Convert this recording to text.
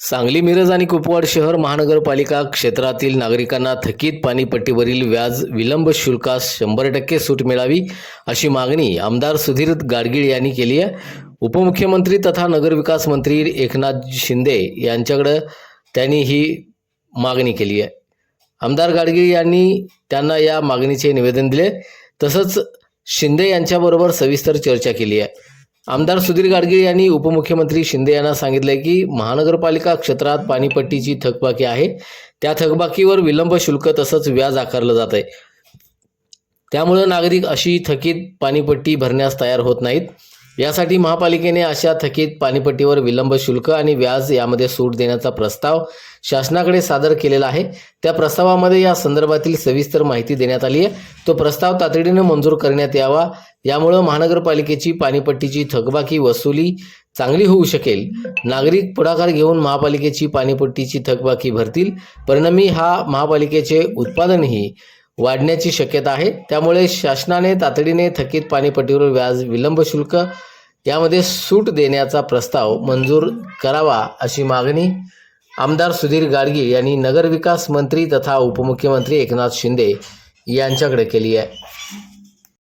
सांगली मिरज आणि कुपवाड शहर महानगरपालिका क्षेत्रातील नागरिकांना थकीत पाणीपट्टीवरील व्याज विलंब शुल्कास शंभर टक्के सूट मिळावी अशी मागणी आमदार सुधीर गाडगीळ यांनी केली आहे. उपमुख्यमंत्री तथा नगरविकास मंत्री एकनाथ शिंदे यांच्याकडं त्यांनी ही मागणी केली आहे. आमदार गाडगीळ यांनी त्यांना या मागणीचे निवेदन दिले. तसंच शिंदे यांच्याबरोबर सविस्तर चर्चा केली आहे. आमदार सुधीर गाडगीळ यांनी उपमुख्यमंत्री शिंदे यांना सांगितले की महानगरपालिका क्षेत्रात पाणीपट्टीची थकबाकी आहे. त्या थकबाकीवर विलंब शुल्क तसंच व्याज आकारलं जात आहे त्यामुळं नागरिक अशी थकीत पाणीपट्टी भरण्यास तयार होत नाहीत. यासाठी महापालिकेने अशा थकीत पाणीपट्टीवर विलंब शुल्क आणि व्याज यामध्ये सूट देण्याचा प्रस्ताव शासनाकडे सादर केलेला आहे. त्या प्रस्तावामध्ये या संदर्भातील सविस्तर माहिती देण्यात आली आहे. तो प्रस्ताव तातडीनं मंजूर करण्यात यावा. यामुळं महानगरपालिकेची पाणीपट्टीची थकबाकी वसुली चांगली होऊ शकेल. नागरिक पुढाकार घेऊन महापालिकेची पाणीपट्टीची थकबाकी भरतील. परिणामी हा महापालिकेचे उत्पादनही वाढण्याची शक्यता आहे. त्यामुळे शासनाने तातडीने थकीत पाणीपट्टीवर व्याज विलंब शुल्क यामध्ये सूट देण्याचा प्रस्ताव मंजूर करावा अशी मागणी आमदार सुधीर गाडगी यांनी नगरविकास मंत्री तथा उपमुख्यमंत्री एकनाथ शिंदे यांच्याकडे केली आहे.